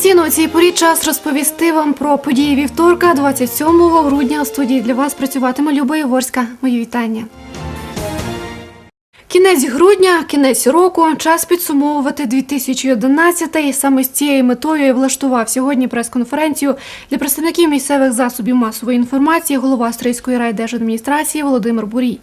Традиційно у цій порі час розповісти вам про події вівторка, 27 грудня. У студії для вас працюватиме Люба Єворська. Мої вітання. Кінець грудня, кінець року, час підсумовувати 2011-й. Саме з цією метою і влаштував сьогодні прес-конференцію для представників місцевих засобів масової інформації голова Стрийської райдержадміністрації Володимир Бурій.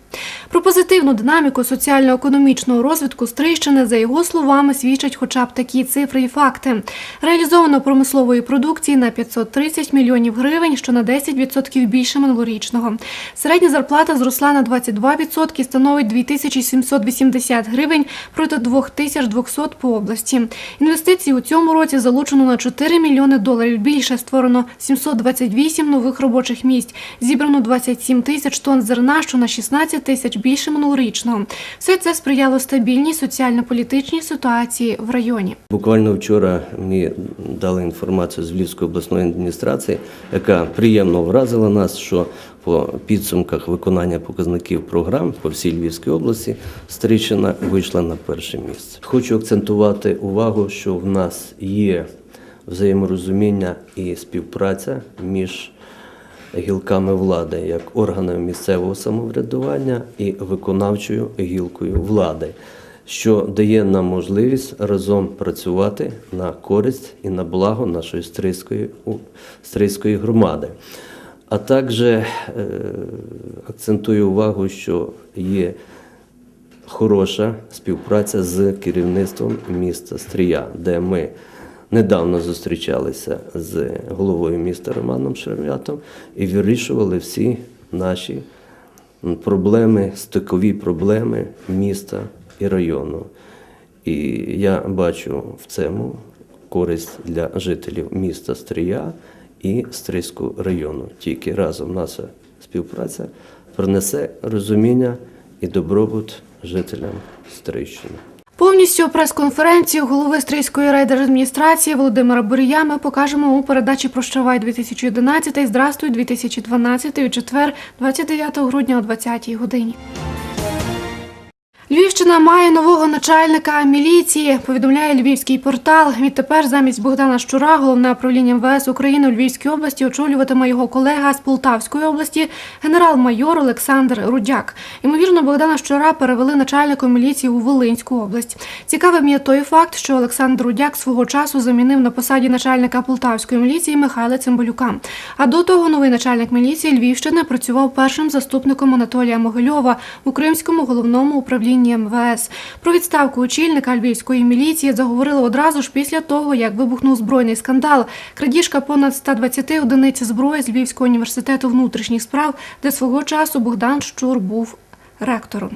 Про позитивну динаміку соціально-економічного розвитку Стрийщини, за його словами, свідчать, хоча б такі цифри і факти. Реалізовано промислової продукції на 530 мільйонів гривень, що на 10% більше минулорічного. Середня зарплата зросла на 22%, становить 2700 780 гривень проти 2200 по області. Інвестиції у цьому році залучено на 4 мільйони доларів. Більше створено 728 нових робочих місць. Зібрано 27 тисяч тонн зерна, що на 16 тисяч більше минулорічного. Все це сприяло стабільній соціально-політичній ситуації в районі. Буквально вчора мені дали інформацію з Львівської обласної адміністрації, яка приємно вразила нас, що по підсумках виконання показників програм по всій Львівській області Стрийщина вийшла на перше місце. Хочу акцентувати увагу, що в нас є взаєморозуміння і співпраця між гілками влади, як органами місцевого самоврядування і виконавчою гілкою влади, що дає нам можливість разом працювати на користь і на благо нашої стрийської, стрийської громади. А також е, акцентую увагу, що є хороша співпраця з керівництвом міста Стрія, де ми недавно зустрічалися з головою міста Романом Шермятом і вирішували всі наші проблеми, стикові проблеми міста і району. І я бачу в цьому користь для жителів міста Стрия і Стрийського району. Тільки разом наша співпраця принесе розуміння і добробут жителям Стрийщини. Повністю прес-конференцію голови Стрийської райдержадміністрації Володимира Бурія ми покажемо у передачі «Прощавай 2011» «Здрастуй 2012» у четвер, 29 грудня о 20 годині. Львівщина має нового начальника міліції, повідомляє львівський портал. Відтепер замість Богдана Щура головне управління МВС України у Львівській області очолюватиме його колега з Полтавської області, генерал-майор Олександр Рудяк. Ймовірно, Богдана Щура перевели начальником міліції у Волинську область. Цікавим є той факт, що Олександр Рудяк свого часу замінив на посаді начальника Полтавської міліції Михайла Цимбалюка. А до того новий начальник міліції Львівщини працював першим заступником Анатолія Могильова у Кримському головному управлінні МВС. Про відставку очільника львівської міліції заговорили одразу ж після того, як вибухнув збройний скандал. Крадіжка понад 120 одиниць зброї з Львівського університету внутрішніх справ, де свого часу Богдан Щур був ректором.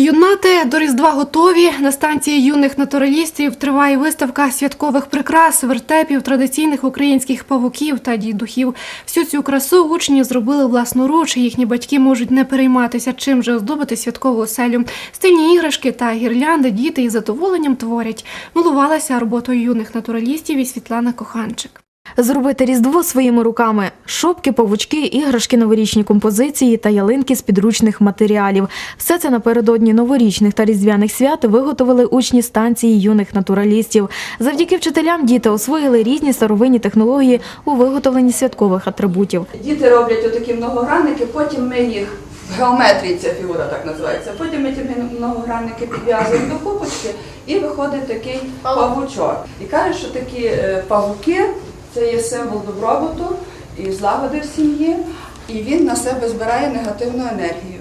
Юнати до Різдва готові. На станції юних натуралістів триває виставка святкових прикрас, вертепів, традиційних українських павуків та дідухів. Всю цю красу учні зробили власноруч. Їхні батьки можуть не перейматися, чим же оздобити святкову оселю. Стильні іграшки та гірлянди діти із задоволенням творять. Милувалася роботою юних натуралістів і Світлана Коханчик. Зробити різдво своїми руками: шопки, павучки, іграшки, новорічні композиції та ялинки з підручних матеріалів. Все це напередодні новорічних та різдвяних свят виготовили учні станції юних натуралістів. Завдяки вчителям діти освоїли різні старовинні технології у виготовленні святкових атрибутів. Діти роблять отакі многогранники, потім ми їх в геометрії ця фігура так називається. Потім ми ті многогранники підв'язуємо до купочки і виходить такий павучок. І кажуть, що такі е, павуки це є символ добробуту і злагоди в сім'ї, і він на себе збирає негативну енергію.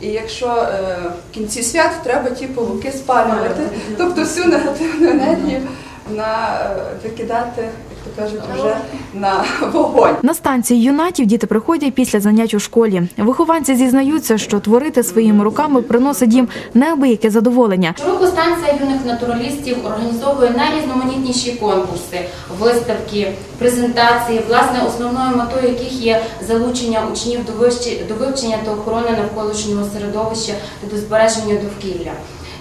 І якщо е, в кінці свят треба ті павуки спалювати, тобто всю негативну енергію на е, викидати, то кажуть, вже на вогонь. На станції юнатів діти приходять після занять у школі. Вихованці зізнаються, що творити своїми руками приносить їм неабияке задоволення. Щороку станція юних натуралістів організовує найрізноманітніші конкурси, виставки, презентації, власне, основною метою яких є залучення учнів до вивчення та охорони навколишнього середовища та до збереження довкілля.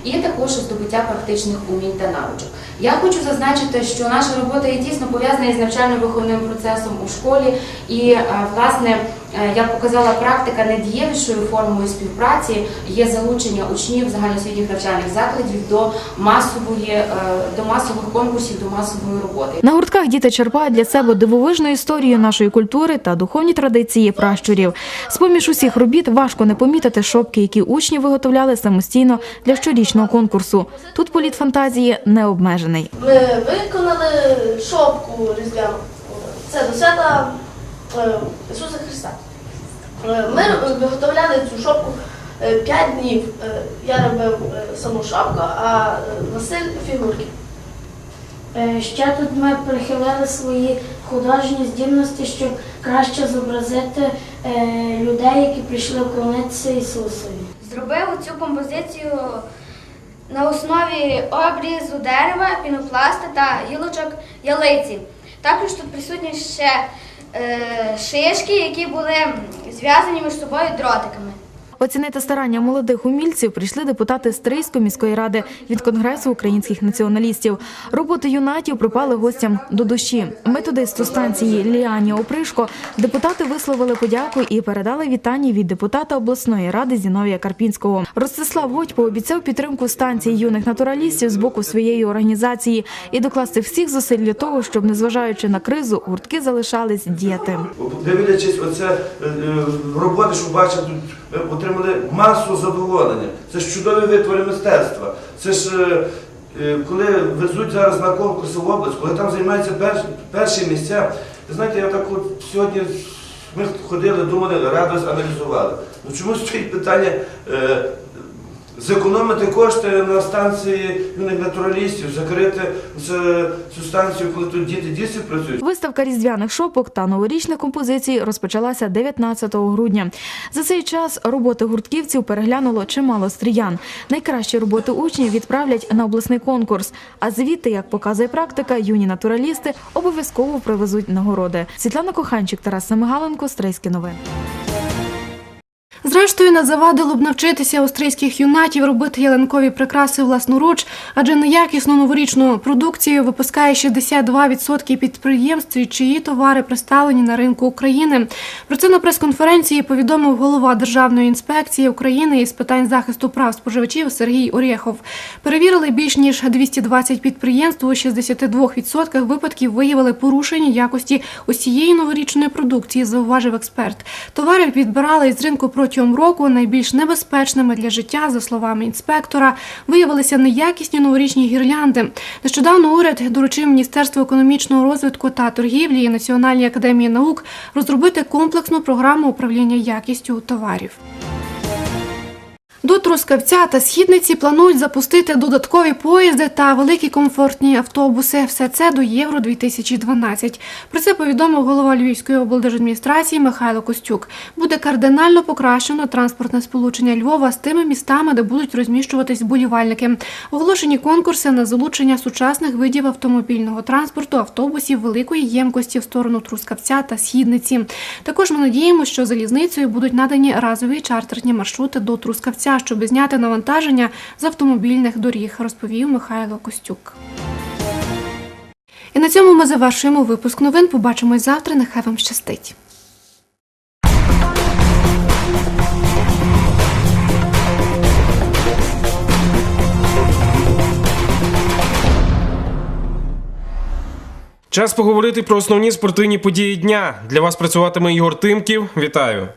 І також здобуття практичних умінь та навичок. Я хочу зазначити, що наша робота є дійсно пов'язана із навчально-виховним процесом у школі, і е, власне е, як показала практика, найдієвішою формою співпраці є залучення учнів загальноосвітніх навчальних закладів до масової е, до масових конкурсів, до масової роботи. На гуртках діти черпають для себе дивовижну історію нашої культури та духовні традиції пращурів. З-поміж усіх робіт важко не помітити шопки, які учні виготовляли самостійно для щорічного конкурсу. Тут політ фантазії не обмежений. Ми виконали шопку різдвяну. Це до свята е, Ісуса Христа. Е, Ми виготовляли цю шопку 5 днів. Е, Я робив е, саму шапку, а е, Василь фігурки. Е, Ще тут ми прихилили свої художні здібності, щоб краще зобразити е, людей, які прийшли вклонитися Ісусові. Зробив цю композицію на основі обрізу дерева, пінопласта та гілочок ялиці. Також тут присутні ще е, шишки, які були зв'язані між собою дротиками. Оцінити старання молодих умільців прийшли депутати Стрийської міської ради від Конгресу українських націоналістів. Роботи юнатів припали гостям до душі. Методисту станції Ліані Опришко депутати висловили подяку і передали вітання від депутата обласної ради Зіновія Карпінського. Ростислав Годь пообіцяв підтримку станції юних натуралістів з боку своєї організації і докласти всіх зусиль для того, щоб, незважаючи на кризу, гуртки залишались діяти. Дивлячись оце е, е, роботи, що бачив, тут ми отримали масу задоволення. Це ж чудові витвори мистецтва. Це ж е, е, коли везуть зараз на конкурси в область, коли там займаються перші, місця. Ви знаєте, я так от сьогодні ми ходили, думали, радось аналізували. Ну чому стоїть питання. Е, Зекономити кошти на станції юних натуралістів, закрити це- цю станцію, коли тут діти дійсно працюють. Виставка різдвяних шопок та новорічних композицій розпочалася 19 грудня. За цей час роботи гуртківців переглянуло чимало стріян. Найкращі роботи учнів відправлять на обласний конкурс. А звідти, як показує практика, юні натуралісти обов'язково привезуть нагороди. Світлана Коханчик, Тарас Семигаленко, Стрийські новини. Зрештою, не завадило б навчитися австрійських юнатів робити ялинкові прикраси власноруч, адже неякісну новорічну продукцію випускає 62% підприємств, чиї товари представлені на ринку України. Про це на прес-конференції повідомив голова Державної інспекції України із питань захисту прав споживачів Сергій Орєхов. Перевірили більш ніж 220 підприємств. У 62% випадків виявили порушення якості усієї новорічної продукції, зауважив експерт. Товари підбирали із ринку протягом року. Найбільш небезпечними для життя, за словами інспектора, виявилися неякісні новорічні гірлянди. Нещодавно уряд доручив Міністерству економічного розвитку та торгівлі і Національній академії наук розробити комплексну програму управління якістю товарів. До Трускавця та Східниці планують запустити додаткові поїзди та великі комфортні автобуси. Все це до Євро 2012. Про це повідомив голова Львівської облдержадміністрації Михайло Костюк. Буде кардинально покращено транспортне сполучення Львова з тими містами, де будуть розміщуватись вболівальники. Оголошені конкурси на залучення сучасних видів автомобільного транспорту, автобусів великої ємкості в сторону Трускавця та Східниці. Також ми надіємося, що залізницею будуть надані разові чартерні маршрути до Трускавця, щоб зняти навантаження з автомобільних доріг, розповів Михайло Костюк. І на цьому ми завершуємо випуск новин. Побачимось завтра. Нехай вам щастить. Час поговорити про основні спортивні події дня. Для вас працюватиме Ігор Тимків. Вітаю.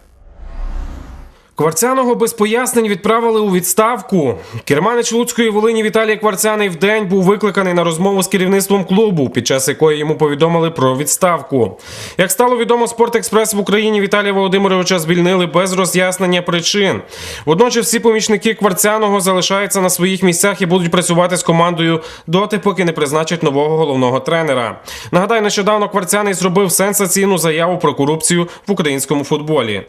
Кварцяного без пояснень відправили у відставку. Керманич Луцької Волині Віталій Кварцяний вдень був викликаний на розмову з керівництвом клубу, під час якої йому повідомили про відставку. Як стало відомо, Спорт-Експрес в Україні Віталія Володимировича звільнили без роз'яснення причин. Водночас всі помічники Кварцяного залишаються на своїх місцях і будуть працювати з командою доти, поки не призначать нового головного тренера. Нагадаю, нещодавно Кварцяний зробив сенсаційну заяву про корупцію в українському футболі.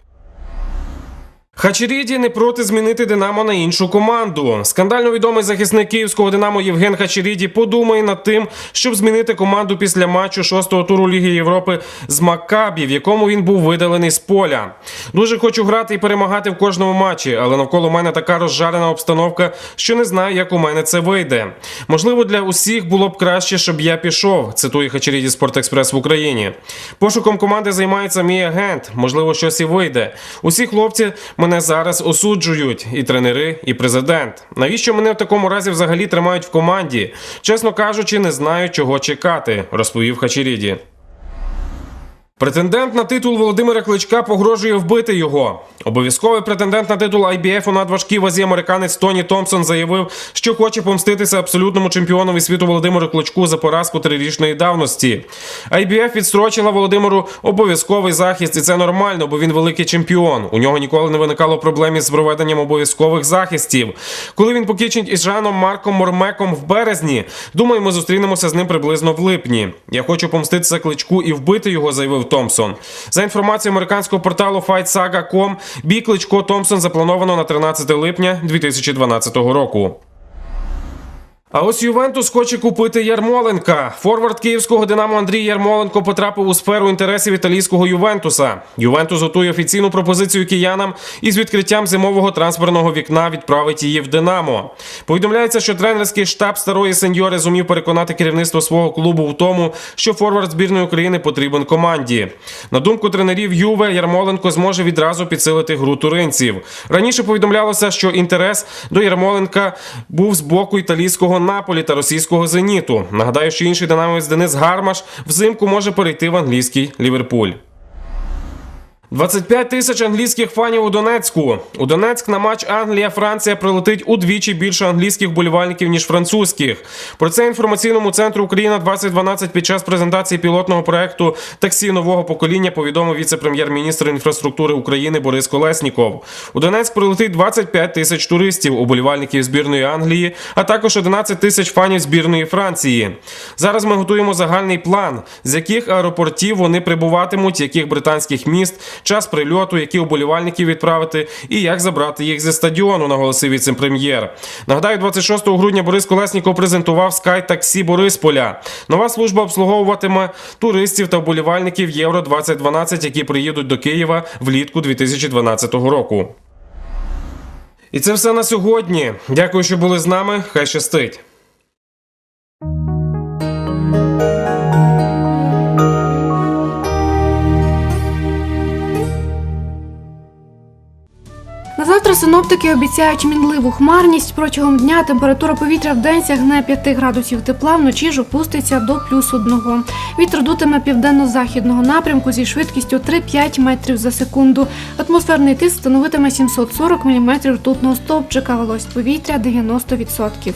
Хачеріді не проти змінити Динамо на іншу команду. Скандально відомий захисник київського Динамо Євген Хачеріді подумає над тим, щоб змінити команду після матчу шостого туру Ліги Європи з Маккабі, в якому він був видалений з поля. Дуже хочу грати і перемагати в кожному матчі, але навколо мене така розжарена обстановка, що не знаю, як у мене це вийде. Можливо, для усіх було б краще, щоб я пішов. Цитує Хачеріді Спортекспрес в Україні. Пошуком команди займається мій агент. Можливо, щось і вийде. Усі хлопці мене зараз осуджують, і тренери, і президент. Навіщо мене в такому разі взагалі тримають в команді? Чесно кажучи, не знаю, чого чекати, розповів Хачеріді. Претендент на титул Володимира Кличка погрожує вбити його. Обов'язковий претендент на титул IBF у надважкій вазі американець Тоні Томпсон заявив, що хоче помститися абсолютному чемпіонові світу Володимиру Кличку за поразку трирічної давності. IBF відстрочила Володимиру обов'язковий захист, і це нормально, бо він великий чемпіон. У нього ніколи не виникало проблем із проведенням обов'язкових захистів. Коли він покінчить із Жаном Марком Мормеком в березні, думаю, ми зустрінемося з ним приблизно в липні. Я хочу помститися кличку і вбити його, заявив Томпсон. За інформацією американського порталу FightSaga.com, бій кличко Томпсон заплановано на 13 липня 2012 року. А ось Ювентус хоче купити Ярмоленка. Форвард київського Динамо Андрій Ярмоленко потрапив у сферу інтересів італійського Ювентуса. Ювентус готує офіційну пропозицію киянам і з відкриттям зимового трансферного вікна відправить її в Динамо. Повідомляється, що тренерський штаб старої сеньори зумів переконати керівництво свого клубу в тому, що форвард збірної України потрібен команді. На думку тренерів Юве, Ярмоленко зможе відразу підсилити гру туринців. Раніше повідомлялося, що інтерес до Ярмоленка був з боку італійського Наполі та російського зеніту. Нагадаю, що інший динамовець Денис Гармаш взимку може перейти в англійський Ліверпуль. 25 тисяч англійських фанів у Донецьку. У Донецьк на матч Англія-Франція прилетить удвічі більше англійських болівальників, ніж французьких. Про це інформаційному центру Україна 2012 під час презентації пілотного проекту таксі нового покоління повідомив віце-прем'єр-міністр інфраструктури України Борис Колесніков. У Донецьк прилетить 25 тисяч туристів, уболівальників збірної Англії, а також 11 тисяч фанів збірної Франції. Зараз ми готуємо загальний план, з яких аеропортів вони прибуватимуть, яких британських міст час прильоту, які уболівальників відправити і як забрати їх зі стадіону, наголосив віце-прем'єр. Нагадаю, 26 грудня Борис Колесніков презентував Sky Таксі Борисполя. Нова служба обслуговуватиме туристів та вболівальників Євро 2012, які приїдуть до Києва влітку 2012 року. І це все на сьогодні. Дякую, що були з нами. Хай щастить. Завтра синоптики обіцяють мінливу хмарність. Протягом дня температура повітря в день сягне 5 градусів тепла, вночі ж опуститься до плюс 1. Вітер дутиме південно-західного напрямку зі швидкістю 3-5 метрів за секунду. Атмосферний тиск становитиме 740 мм ртутного стовпчика, волость повітря 90%.